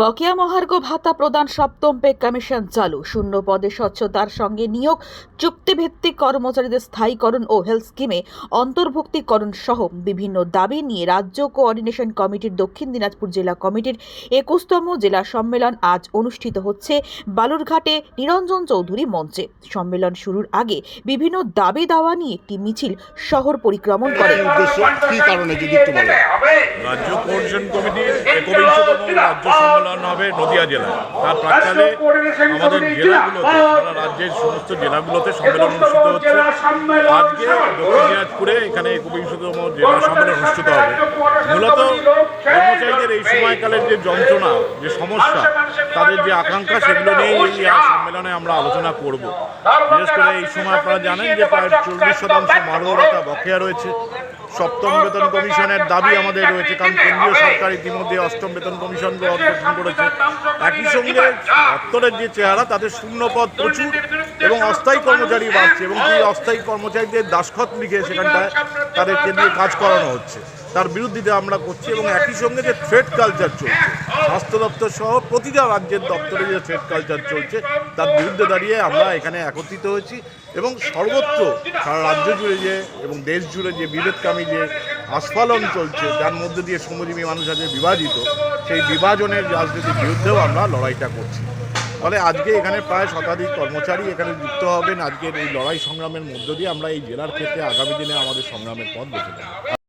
বকেয়া মহার্ঘ ভাতা প্রদান সপ্তম পে কমিশন চালু। শূন্য পদে স্বচ্ছতার সঙ্গে নিয়োগ চুক্তিভিত্তিক কর্মচারীদের স্থায়ীকরণ ও হেলথ স্কিমে অন্তর্ভুক্তিকরণ সহ বিভিন্ন দাবি নিয়ে রাজ্য কোঅর্ডিনেশন কমিটির দক্ষিণ দিনাজপুর জেলা কমিটির একুশতম জেলা সম্মেলন আজ অনুষ্ঠিত হচ্ছে বালুরঘাটে নিরঞ্জন চৌধুরী মঞ্চে। সম্মেলন শুরুর আগে বিভিন্ন দাবি দাওয়া নিয়ে একটি মিছিল শহর পরিক্রমণ করে। রাজ্য কোঅর্ডিনেশন কমিটির একবিংশতম রাজ্য সম্মেলন হবে নদিয়া জেলায় তার প্রাক্কালে আমাদের জেলাগুলোতে সারা রাজ্যের সমস্ত জেলাগুলোতে সম্মেলন অনুষ্ঠিত হচ্ছে। আজকে দক্ষিণ দিনাজপুরে এখানে একবিংশতম জেলা সম্মেলন অনুষ্ঠিত হবে। মূলত এই সময়কালের যে যন্ত্রণা, যে সমস্যা, তাদের যে আকাঙ্ক্ষা, সেগুলো নিয়েই এই সম্মেলনে আমরা আলোচনা করব। বিশেষ করে এই সময় আপনারা জানেন যে প্রায় চল্লিশ শতাংশ মারোয়ারতা বকেয়া রয়েছে। সপ্তম বেতন কমিশনের দাবি আমাদের রয়েছে, কারণ কেন্দ্রীয় সরকার ইতিমধ্যে অষ্টম বেতন কমিশনকে অর্পণ করেছে। একই সঙ্গে দপ্তরের যে চেহারা তাদের শূন্য পদ প্রচুর এবং অস্থায়ী কর্মচারী বাড়ছে এবং সেই অস্থায়ী কর্মচারীদের দাসখত লিখে সেখানটায় তাদের দিয়ে কাজ করানো হচ্ছে। তার বিরুদ্ধে আমরা করছি এবং একই সঙ্গে যে থ্রেড কালচার চলছে, স্বাস্থ্য দপ্তর সহ প্রতিটা রাজ্যের দপ্তরে যে থ্রেড কালচার চলছে, তার বিরুদ্ধে দাঁড়িয়ে আমরা এখানে একত্রিত হয়েছি এবং সর্বত্র সারা রাজ্য জুড়ে যে এবং দেশ জুড়ে যে বিভেদকামী যে আস্ফালন চলছে, যার মধ্যে দিয়ে শ্রমজীবী মানুষ আছে বিভাজিত, সেই বিভাজনের রাজনীতির বিরুদ্ধেও আমরা লড়াইটা করছি। ফলে আজকে এখানে প্রায় শতাধিক কর্মচারী এখানে যুক্ত হবেন। আজকের এই লড়াই সংগ্রামের মধ্য দিয়ে আমরা এই জেলার ক্ষেত্রে আগামী দিনে আমাদের সংগ্রামের পথ বেছে নেব।